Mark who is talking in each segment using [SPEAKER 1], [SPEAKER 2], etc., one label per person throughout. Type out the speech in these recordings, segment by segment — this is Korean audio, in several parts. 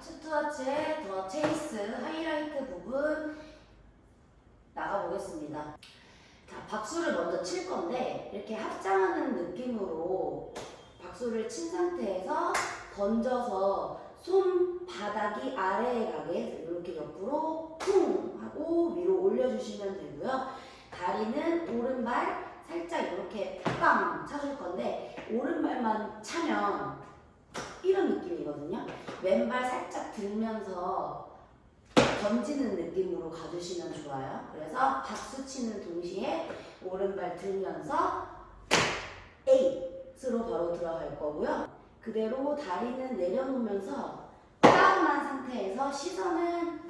[SPEAKER 1] 투투아츠의 더 체이스 하이라이트 부분 나가보겠습니다. 자, 박수를 먼저 칠 건데 이렇게 합장하는 느낌으로 박수를 친 상태에서 던져서 손바닥이 아래에 가게 이렇게 옆으로 쿵 하고 위로 올려주시면 되고요. 다리는 오른발 살짝 이렇게 빵 차줄 건데 오른발만 차면 이런 느낌이거든요. 왼발 살짝 들면서 던지는 느낌으로 가주시면 좋아요. 그래서 박수 치는 동시에 오른발 들면서 에잇으로 바로 들어갈 거고요. 그대로 다리는 내려놓으면서 다운한 상태에서 시선은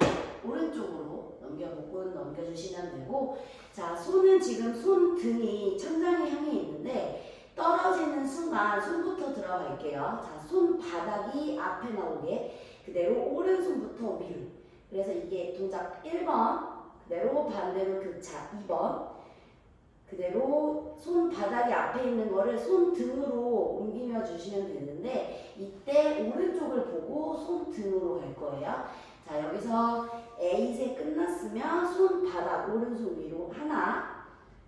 [SPEAKER 1] 오른쪽으로 넘겨보고 넘겨주시면 되고 자 손은 지금 손 등이 천장에 향해 있는데 떨어지는 순간 손부터 들어갈게요. 자 손바닥이 앞에 나오게 그대로 오른손부터 위로 그래서 이게 동작 1번 그대로 반대로 교차 2번 그대로 손바닥이 앞에 있는 거를 손등으로 옮기며 주시면 되는데 이때 오른쪽을 보고 손등으로 갈 거예요. 자 여기서 A세 끝났으면 손바닥 오른손 위로 하나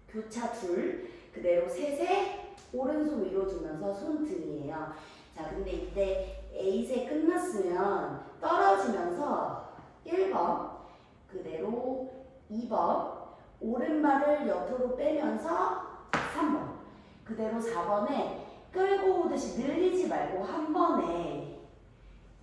[SPEAKER 1] 교차 둘 그대로 셋에 오른손 위로 두면서 손 등이에요. 자 근데 이때 A세 끝났으면 떨어지면서 1번 그대로 2번 오른발을 옆으로 빼면서 3번 그대로 4번에 끌고 오듯이 늘리지 말고 한 번에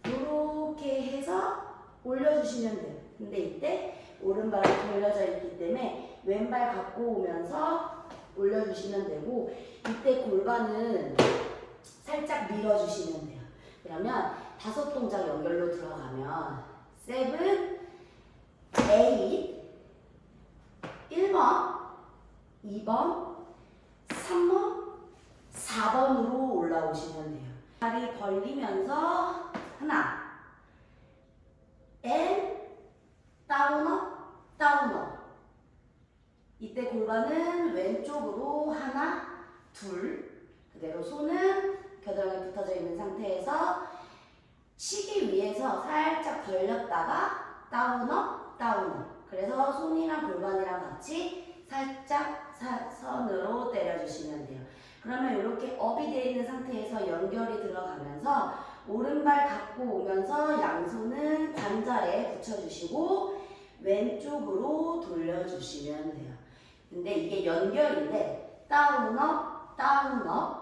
[SPEAKER 1] 이렇게 해서 올려주시면 돼요. 근데 이때 오른발이 돌려져 있기 때문에 왼발 갖고 오면서 올려주시면 되고 이때 골반은 살짝 밀어주시면 돼요. 그러면 다섯 동작 연결로 들어가면 세븐, 에잇, 1번, 2번, 3번, 4번으로 올라오시면 돼요. 다리 벌리면서 하나, 앤, 다운업, 다운업. 이때 골반은 왼쪽으로 하나, 둘. 그대로 손은 겨드랑이 붙어져 있는 상태에서 치기 위해서 살짝 벌렸다가 다운업, 다운업. 그래서 손이랑 골반이랑 같이 살짝 사- 선으로 때려주시면 돼요. 그러면 이렇게 업이 되어 있는 상태에서 연결이 들어가면서 오른발 갖고 오면서 양손은 관자에 붙여주시고 왼쪽으로 돌려주시면 돼요. 근데 이게 연결인데 다운업, 다운업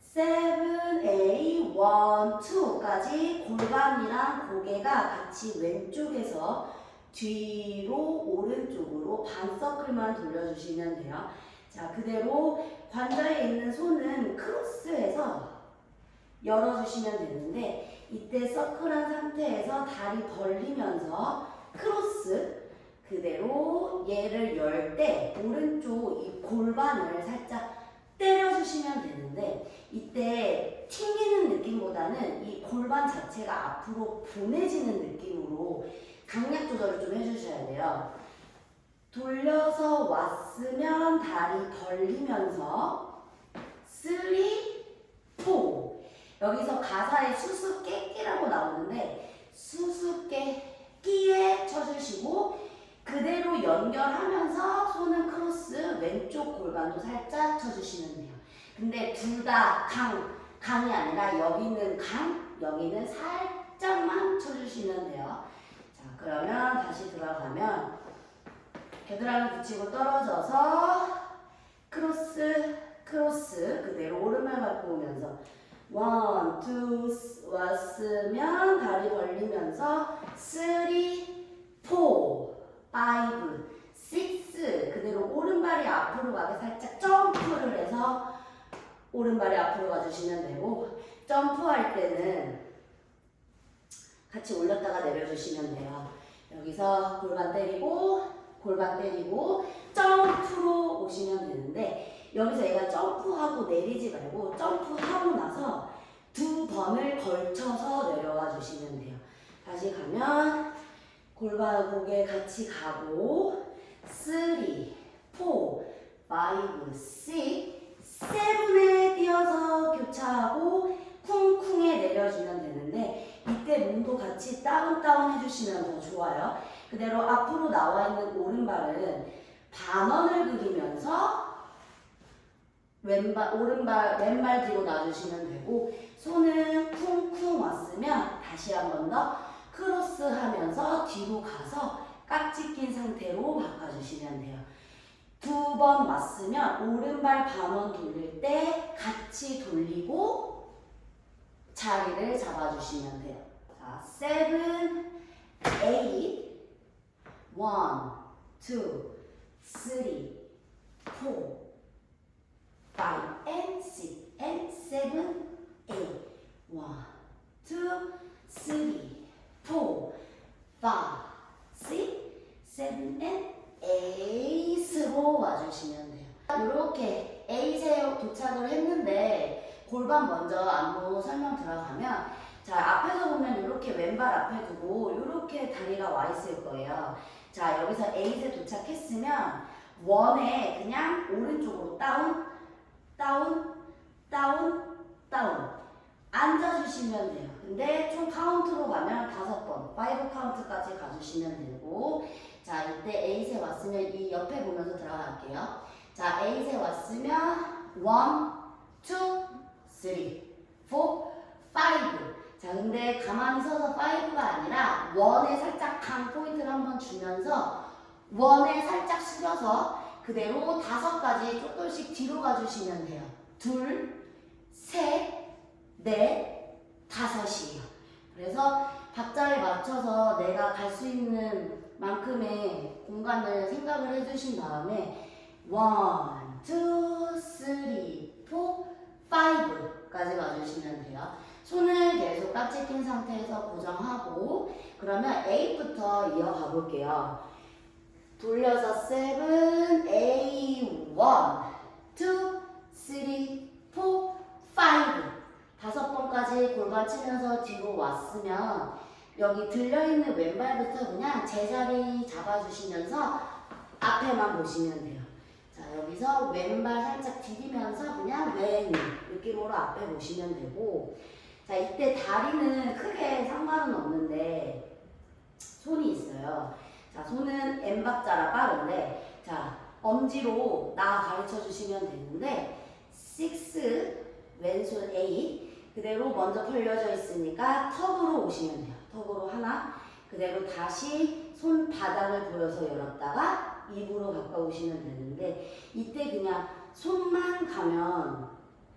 [SPEAKER 1] 세븐, 에이, 원, 투까지 골반이랑 고개가 같이 왼쪽에서 뒤로 오른쪽으로 반 서클만 돌려주시면 돼요. 자, 그대로 관자에 있는 손은 크로스해서 열어주시면 되는데 이때 서클한 상태에서 다리 벌리면서 크로스 그대로 얘를 열 때 오른쪽 이 골반을 살짝 때려주시면 되는데 이때 튕기는 느낌보다는 이 골반 자체가 앞으로 보내지는 느낌으로 강약 조절을 좀 해주셔야 돼요. 돌려서 왔으면 다리 벌리면서 3, 4 여기서 가사에 수수께끼라고 나오는데 수수께끼에 쳐주시고 그대로 연결하면서 손은 크로스 왼쪽 골반도 살짝 쳐주시면 돼요. 근데 둘 다 강, 강이 아니라 여기는 강, 여기는 살짝만 쳐주시면 돼요. 자, 그러면 다시 들어가면 겨드랑이 붙이고 떨어져서 크로스, 크로스 그대로 오른발 갖고 오면서 원, 투, 왔으면 다리 벌리면서 쓰리, 포, 파이브, 식스 그대로 오른발이 앞으로 가게 살짝 점프를 해서 오른발이 앞으로 가주시면 되고 점프할 때는 같이 올렸다가 내려주시면 돼요. 여기서 골반 때리고 골반 때리고 점프로 오시면 되는데 여기서 얘가 점프하고 내리지 말고 점프하고 나서 두 번을 걸쳐서 내려와 주시면 돼요. 다시 가면 골반 고개 같이 가고 3, 4, 5, 6, 7에 뛰어서 교차하고 쿵쿵에 내려주면 되는데 그렇지 다운 다운 해주시면 더 좋아요. 그대로 앞으로 나와 있는 오른발은 반원을 그리면서 왼발 오른발 왼발 뒤로 놔주시면 되고 손은 쿵쿵 왔으면 다시 한 번 더 크로스 하면서 뒤로 가서 깍지 낀 상태로 바꿔주시면 돼요. 두 번 왔으면 오른발 반원 돌릴 때 같이 돌리고 자리를 잡아주시면 돼요. 자, seven, eight, one, two, three, four, five, and six, and seven, eight, one, two, three, four, five, six, seven, and eight으로 와주시면 돼요. 이렇게 eight에 도착을 했는데 골반 먼저 안무 설명 들어가면 자 앞에서 보면 이렇게 왼발 앞에 두고 이렇게 다리가 와 있을 거예요. 자 여기서 eight에 도착했으면 원에 그냥 오른쪽으로 다운, 다운, 다운, 다운 앉아주시면 돼요. 근데 총 카운트로 가면 다섯 번, 파이브 카운트까지 가주시면 되고 자 이때 에잇에 왔으면 이 옆에 보면서 들어갈게요. 자 에잇에 왔으면 원, 투, 쓰리, 포, 파이브 자 근데 가만히 서서 파이브가 아니라 원에 살짝 강 포인트를 한번 주면서 원에 살짝 숙여서 그대로 다섯 가지 조금씩 뒤로 가주시면 돼요. 둘, 셋, 넷, 다섯이에요. 그래서 박자에 맞춰서 내가 갈 수 있는 만큼의 공간을 생각을 해주신 다음에 원, 투, 쓰리, 포, 파이브까지 가주시면 돼요. 손을 계속 깍지 낀 상태에서 고정하고 그러면 8부터 이어가 볼게요. 돌려서 7, 8, 1, 2, 3, 4, 5 다섯 번까지 골반 치면서 뒤로 왔으면 여기 들려있는 왼발부터 그냥 제자리 잡아주시면서 앞에만 보시면 돼요. 자 여기서 왼발 살짝 디디면서 그냥 왼 느낌으로 앞에 보시면 되고 자 이때 다리는 크게 상관은 없는데 손이 있어요. 자 손은 M 박자라 빠른데 자 엄지로 나 가르쳐 주시면 되는데 6 왼손 A 그대로 먼저 벌려져 있으니까 턱으로 오시면 돼요. 턱으로 하나 그대로 다시 손바닥을 보여서 열었다가 입으로 가까우시면 되는데 이때 그냥 손만 가면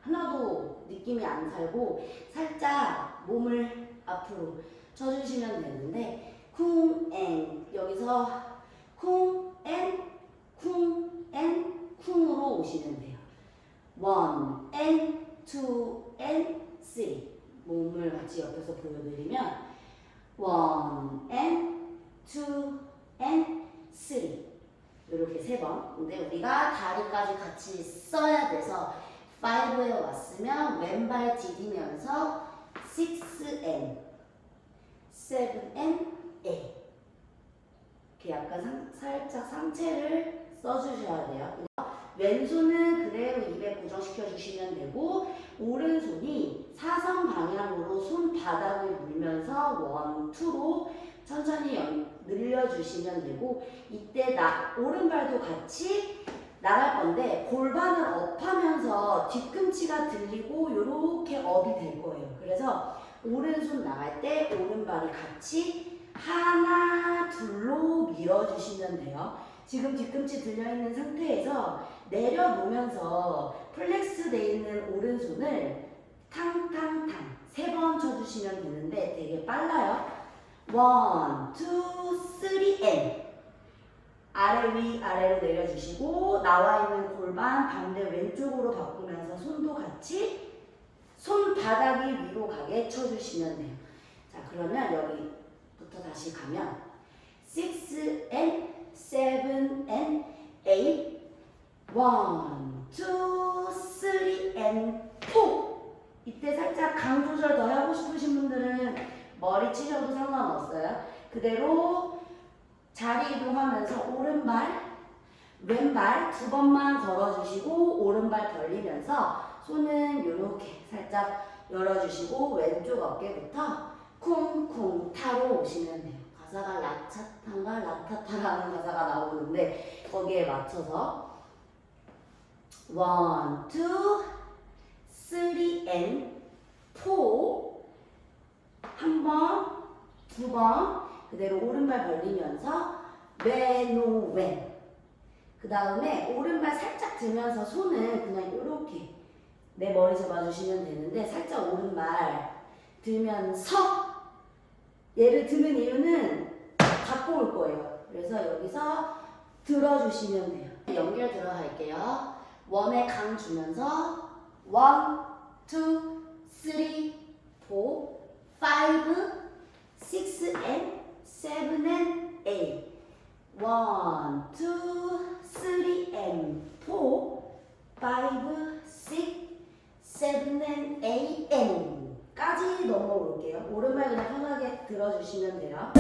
[SPEAKER 1] 하나도 느낌이 안 살고 살짝 몸을 앞으로 쳐주시면 되는데 쿵앤 여기서 쿵앤 쿵앤 쿵으로 오시면 돼요. 원, 앤, 투, 앤, 쓰리. 옆에서 보여드리면 원, 앤, 투, 앤, 쓰리. 이렇게 세 번. 근데 우리가 다리까지 같이 써야 돼서 5에 왔으면 왼발 디디면서 6N, 7N, 8. 이렇게 약간 상, 살짝 상체를 써주셔야 돼요. 왼손은 그대로 입에 고정시켜 주시면 되고 오른손이 사선 방향으로 손바닥을 물면서 원, 투로 천천히 연- 늘려주시면 되고 이때 나 오른발도 같이 나갈 건데 골반을 업하면서 뒤꿈치가 들리고 이렇게 업이 될 거예요. 그래서 오른손 나갈 때 오른발이 같이 하나 둘로 밀어주시면 돼요. 지금 뒤꿈치 들려있는 상태에서 내려놓으면서 플렉스 돼 있는 오른손을 탕탕탕 세 번 쳐주시면 되는데 되게 빨라요. 원, 투, 쓰리, 앤 아래 위 아래로 내려주시고 나와 있는 골반 반대 왼쪽으로 바꾸면서 손도 같이 손바닥이 위로 가게 쳐주시면 돼요. 자 그러면 여기부터 다시 가면 6 and 7 and 8 1, 2, 3 and 4 이때 살짝 강 조절 더 하고 싶으신 분들은 머리 치셔도 상관없어요. 그대로 자리 이동하면서 오른발, 왼발 두 번만 걸어주시고 오른발 벌리면서 손은 이렇게 살짝 열어주시고 왼쪽 어깨부터 쿵쿵 타로 오시면 돼요. 가사가 라차탄가 라타타라는 가사가 나오는데 거기에 맞춰서 one, two, three, and four 한 번, 두 번 그대로 오른발 벌리면서 왼오왼 그 다음에 오른발 살짝 들면서 손은 그냥 이렇게 내 머리 잡아주시면 되는데 살짝 오른발 들면서 얘를 드는 이유는 갖고 올 거예요. 그래서 여기서 들어주시면 돼요. 연결 들어갈게요. 원에 강 주면서 원, 투, 쓰리, 포, 파이브, 식스 앤 세븐 앤 에잇. 원, 투, 쓰리 앤 포, 파이브, 식, 세븐 앤 에잇 앤 까지 넘어올게요. 오른발 그냥 편하게 들어주시면 돼요.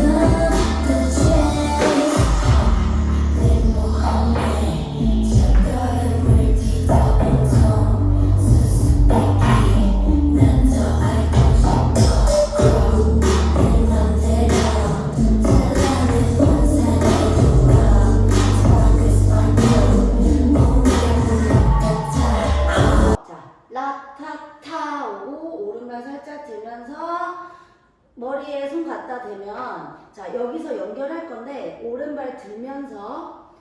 [SPEAKER 1] 오른발 들면서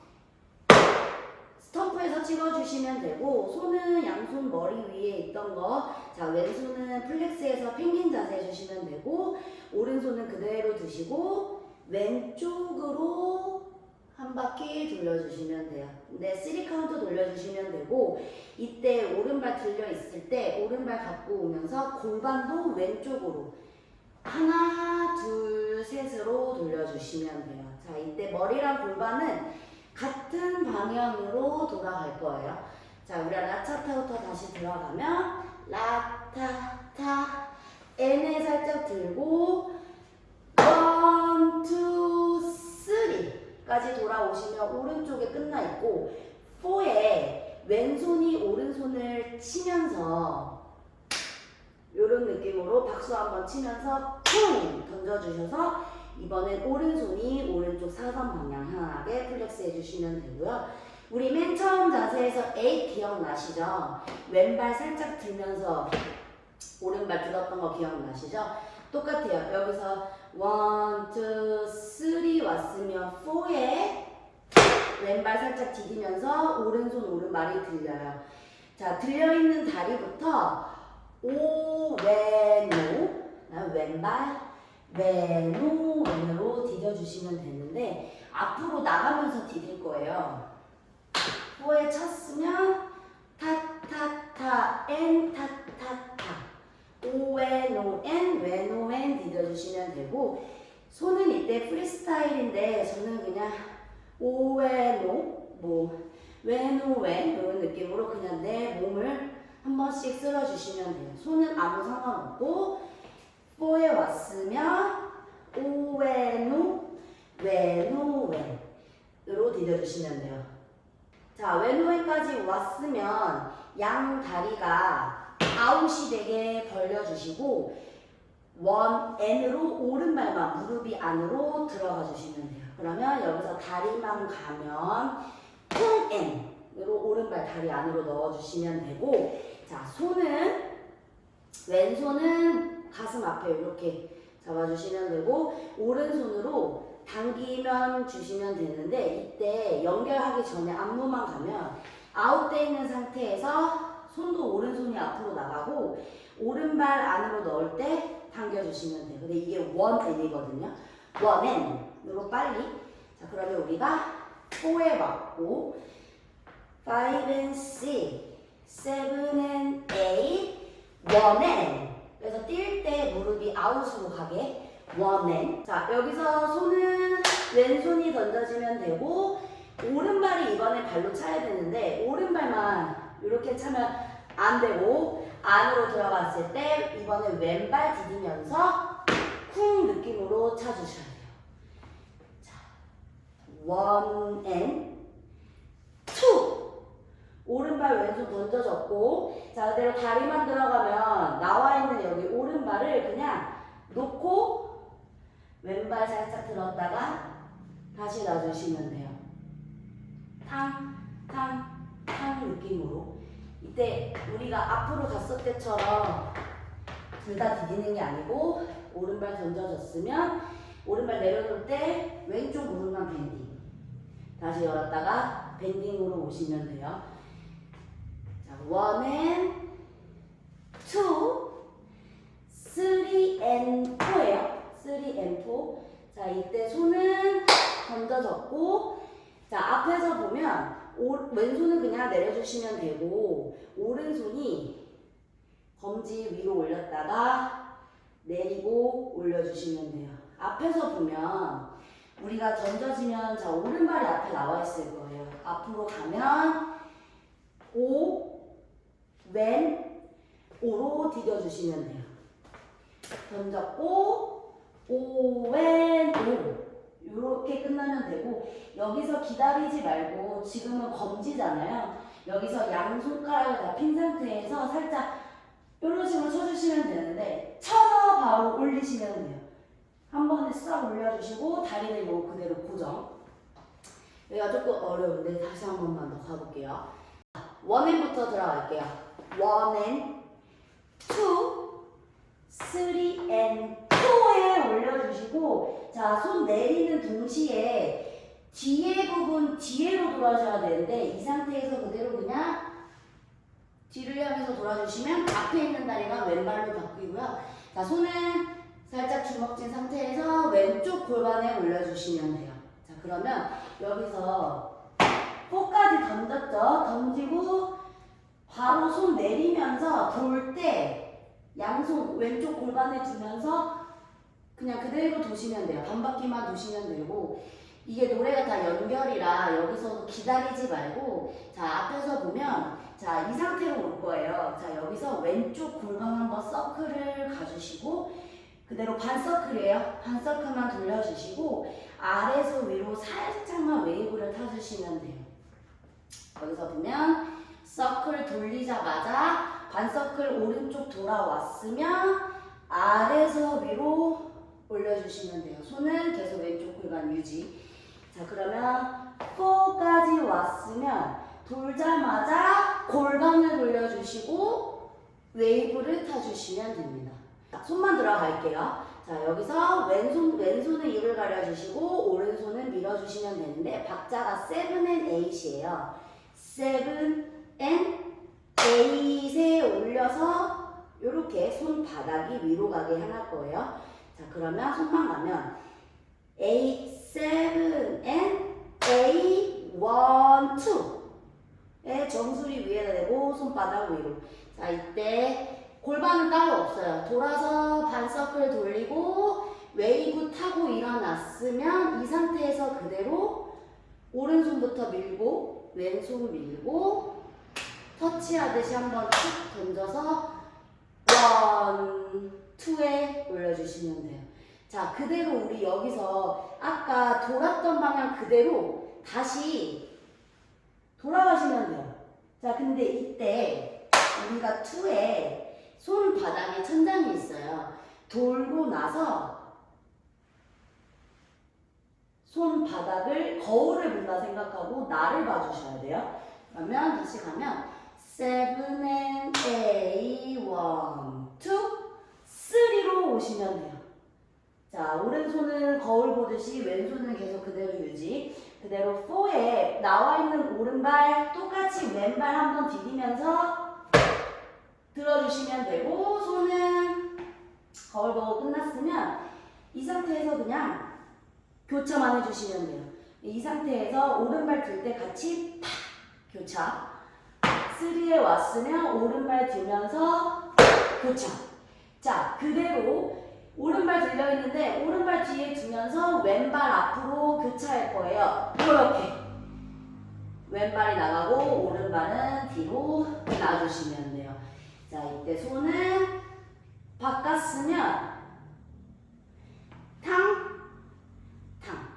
[SPEAKER 1] 스탬프에서 찍어주시면 되고 손은 양손 머리 위에 있던 거 자 왼손은 플렉스에서 펭귄 자세 해주시면 되고 오른손은 그대로 드시고 왼쪽으로 한 바퀴 돌려주시면 돼요. 근데 3 카운트 돌려주시면 되고 이때 오른발 들려 있을 때 오른발 갖고 오면서 골반도 왼쪽으로 하나 둘 셋으로 돌려주시면 돼요. 자 이때 머리랑 골반은 같은 방향으로 돌아갈 거예요. 자 우리가 라차타부터 다시 들어가면 라타타 N에 살짝 들고 원, 투, 쓰리까지 돌아오시면 오른쪽에 끝나 있고 4에 왼손이 오른손을 치면서 이런 느낌으로 박수 한번 치면서 퉁 던져주셔서 이번엔 오른손이 오른쪽 사선 방향 향하게 플렉스 해주시면 되고요. 우리 맨 처음 자세에서 A 기억나시죠? 왼발 살짝 들면서 오른발 들었던 거 기억나시죠? 똑같아요. 여기서 원, 투, 쓰리 왔으면 4에 왼발 살짝 디디면서 오른손 오른발이 들려요. 자, 들려있는 다리부터 오, 왼, 오, 그다음에 왼발, 왼, 오, 왼으로 디뎌주시면 되는데 앞으로 나가면서 디딜 거예요. 4에 쳤으면 타타타, 엔, 타타타. 왼 오엔 디뎌주시면 되고 손은 이때 프리스타일인데 저는 그냥 오엔 오뭐 왼오왼 이런 느낌으로 그냥 내 몸을 한 번씩 쓸어주시면 돼요. 손은 아무 상관없고 4에 왔으면 오왼오 왼오왼으로 디뎌주시면 돼요. 자 왼오왼까지 왔으면 양 다리가 아웃이 되게 벌려주시고 원 N으로 오른발만 무릎이 안으로 들어가 주시면 돼요. 그러면 여기서 다리만 가면 쿵 N으로 오른발 다리 안으로 넣어주시면 되고 자 손은 왼손은 가슴 앞에 이렇게 잡아주시면 되고 오른손으로 당기면 주시면 되는데 이때 연결하기 전에 안무만 가면 아웃돼 있는 상태에서 손도 오른손이 앞으로 나가고 오른발 안으로 넣을 때 당겨주시면 돼요. 근데 이게 원 N이거든요. 원 N으로 빨리. 자 그러면 우리가 4에 왔고 5 and 6, 7 and 8, 1 N. 그래서 뛸 때 무릎이 아웃으로 가게 1 N. 자 여기서 손은 왼손이 던져지면 되고 오른발이 이번에 발로 차야 되는데 오른발만 이렇게 차면 안 되고 안으로 들어갔을 때 이번에 왼발 디디면서 쿵 느낌으로 차주셔야 돼요. 자, 원 and 투 오른발 왼손 던져졌고 자 그대로 다리만 들어가면 나와 있는 여기 오른발을 그냥 놓고 왼발 살짝 들었다가 다시 놔주시면 돼요. 탕, 탕, 탕 느낌으로. 이때 우리가 앞으로 갔을 때처럼 둘 다 디디는 게 아니고 오른발 던져줬으면 오른발 내려놓을 때 왼쪽 무릎만 밴딩. 다시 열었다가 밴딩으로 오시면 돼요. 자, one and two, three and four예요. three and four. 자, 이때 손은 던져졌고, 자, 앞에서 보면 오, 왼손은 그냥 내려주시면 되고, 오른손이 검지 위로 올렸다가 내리고 올려주시면 돼요. 앞에서 보면 우리가 던져지면 자 오른발이 앞에 나와 있을 거예요. 앞으로 가면 5, 왼 오로 디뎌주시면 돼요. 던졌고 오왼오 이렇게 끝나면 되고 여기서 기다리지 말고 지금은 검지잖아요. 여기서 양손가락을 다 핀 상태에서 살짝 이런 식으로 쳐주시면 되는데 쳐서 바로 올리시면 돼요. 한 번에 싹 올려주시고 다리를 요 그대로 고정. 여기가 조금 어려운데 다시 한 번만 더 가볼게요. 원인부터 들어갈게요. 원앤 투, 쓰리 앤 포에 올려주시고 자 손 내리는 동시에 뒤에 부분 뒤에로 돌아셔야 되는데 이 상태에서 그대로 그냥 뒤를 향해서 돌아주시면 앞에 있는 다리가 왼발로 바뀌고요. 자, 손은 살짝 주먹진 상태에서 왼쪽 골반에 올려주시면 돼요. 자, 그러면 여기서 4까지 던졌죠? 던지고 바로 손 내리면서 돌 때 양손 왼쪽 골반에 두면서 그냥 그대로 도시면 돼요. 반바퀴만 도시면 되고 이게 노래가 다 연결이라 여기서 기다리지 말고 자 앞에서 보면 자 이 상태로 올 거예요. 자 여기서 왼쪽 골반 한번 서클을 가주시고 그대로 반 서클이에요. 반 서클만 돌려주시고 아래에서 위로 살짝만 웨이브를 타주시면 돼요. 여기서 보면 서클 돌리자마자 반 서클 오른쪽 돌아왔으면 아래에서 위로 올려주시면 돼요. 손은 계속 왼쪽 골반 유지. 자 그러면 4까지 왔으면 돌자마자 골반을 돌려주시고 웨이브를 타주시면 됩니다. 자, 손만 들어갈게요. 자 여기서 왼손 왼손은 입을 가려주시고 오른손은 밀어주시면 되는데 박자가 7 and 8이에요. 7 and 8에 올려서 이렇게 손바닥이 위로 가게 해놓을 거예요. 자 그러면 손만 가면 8, 7 and 8, 1, 2에 정수리 위에다 대고 손바닥 위로 자 이때 골반은 따로 없어요 돌아서 반서클 돌리고 웨이브 타고 일어났으면 이 상태에서 그대로 오른손부터 밀고 왼손 밀고 터치하듯이 한번 툭 던져서 원, 투에 올려주시면 돼요. 자, 그대로 우리 여기서 아까 돌았던 방향 그대로 다시 돌아가시면 돼요. 자, 근데 이때 우리가 투에 손바닥에 천장이 있어요. 돌고 나서 손바닥을 거울을 본다 생각하고 나를 봐주셔야 돼요. 그러면 다시 가면 and eight, one, two, three로 오시면 돼요. 자, 오른손은 거울 보듯이 왼손은 계속 그대로 유지. 그대로 4에 나와 있는 오른발 똑같이 왼발 한번 디디면서 들어주시면 되고 손은 거울 보고 끝났으면 이 상태에서 그냥 교차만 해주시면 돼요. 이 상태에서 오른발 들 때 같이 팍 교차. 3에 왔으면 오른발 들면서 교차. 자, 그대로 오른발 들려 있는데 오른발 뒤에 두면서 왼발 앞으로 교차할 거예요. 이렇게 왼발이 나가고 오른발은 뒤로 놔주시면 돼요. 자 이때 손은 바꿨으면 탕, 탕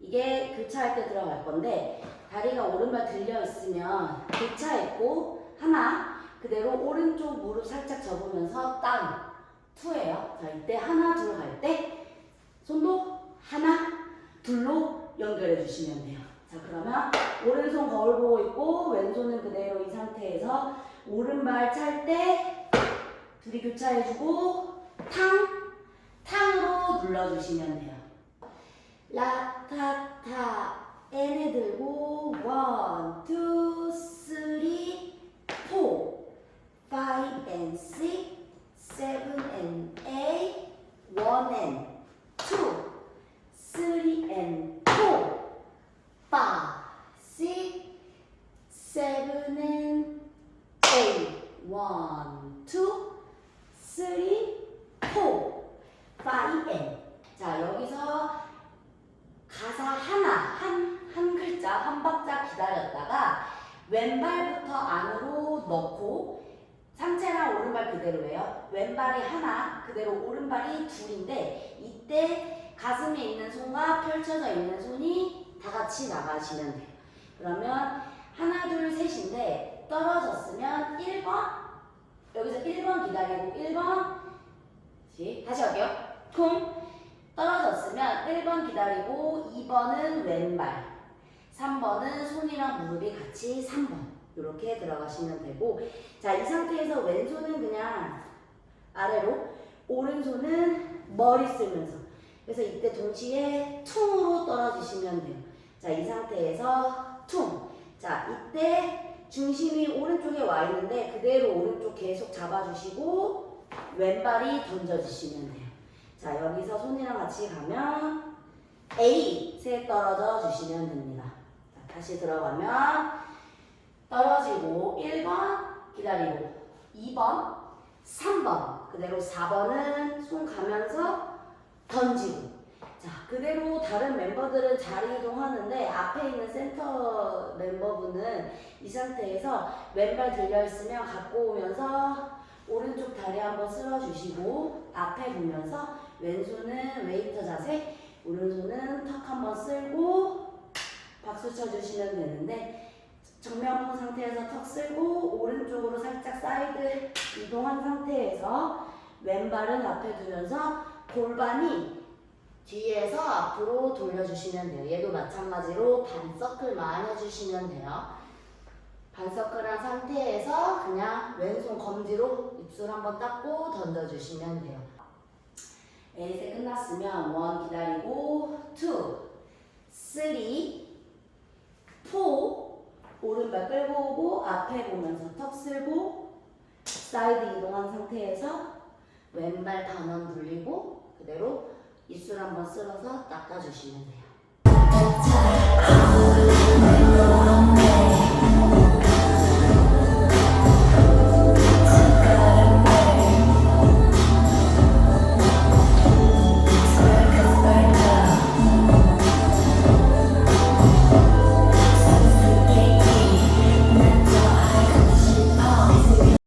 [SPEAKER 1] 이게 교차할 때 들어갈 건데 다리가 오른발 들려 있으면 교차했고 하나 그대로 오른쪽 무릎 살짝 접으면서 땅 2예요. 자, 이때 하나, 둘 할 때 손도 하나, 둘로 연결해 주시면 돼요. 자, 그러면 오른손 거울 보고 있고 왼손은 그대로 이 상태에서 오른발 찰 때 둘이 교차해주고 탕, 탕으로 눌러주시면 돼요. 라타타 N을 들고 원, 투, 쓰 리, 포, five and six, seven and eight, one and two, 그대로 오른발이 둘인데 이때 가슴에 있는 손과 펼쳐져 있는 손이 다 같이 나가시면 돼요. 그러면 하나, 둘, 셋인데 떨어졌으면 1번. 여기서 1번 기다리고 1번. 다시 할게요. 쿵. 떨어졌으면 1번 기다리고 2번은 왼발. 3번은 손이랑 무릎이 같이 3번. 이렇게 들어가시면 되고. 자 이 상태에서 왼손은 그냥 아래로 오른손은 머리 쓰면서. 그래서 이때 동시에 퉁으로 떨어지시면 돼요. 자 이 상태에서 퉁 자 이때 중심이 오른쪽에 와 있는데 그대로 오른쪽 계속 잡아주시고 왼발이 던져주시면 돼요. 자 여기서 손이랑 같이 가면 A에 떨어져 주시면 됩니다. 자, 다시 들어가면 떨어지고 1번 기다리고 2번 3번. 그대로 4번은 손 가면서 던지고. 자 그대로 다른 멤버들은 자리 이동하는데 앞에 있는 센터 멤버분은 이 상태에서 왼발 들려 있으면 갖고 오면서 오른쪽 다리 한번 쓸어주시고 앞에 보면서 왼손은 웨이터 자세 오른손은 턱 한번 쓸고 박수 쳐주시면 되는데 정면 본 상태에서 턱 쓸고 오른쪽으로 살짝 사이드 이동한 상태에서 왼발은 앞에 두면서 골반이 뒤에서 앞으로 돌려주시면 돼요. 얘도 마찬가지로 반서클만 해주시면 돼요. 반서클한 상태에서 그냥 왼손 검지로 입술 한번 닦고 던져주시면 돼요. 에이세 끝났으면 원 기다리고 투, 쓰리, 포 오른발 끌고 오고 앞에 보면서 턱 쓸고 사이드 이동한 상태에서 왼발 단원 돌리고 그대로 입술 한번 쓸어서 닦아주시면 돼요.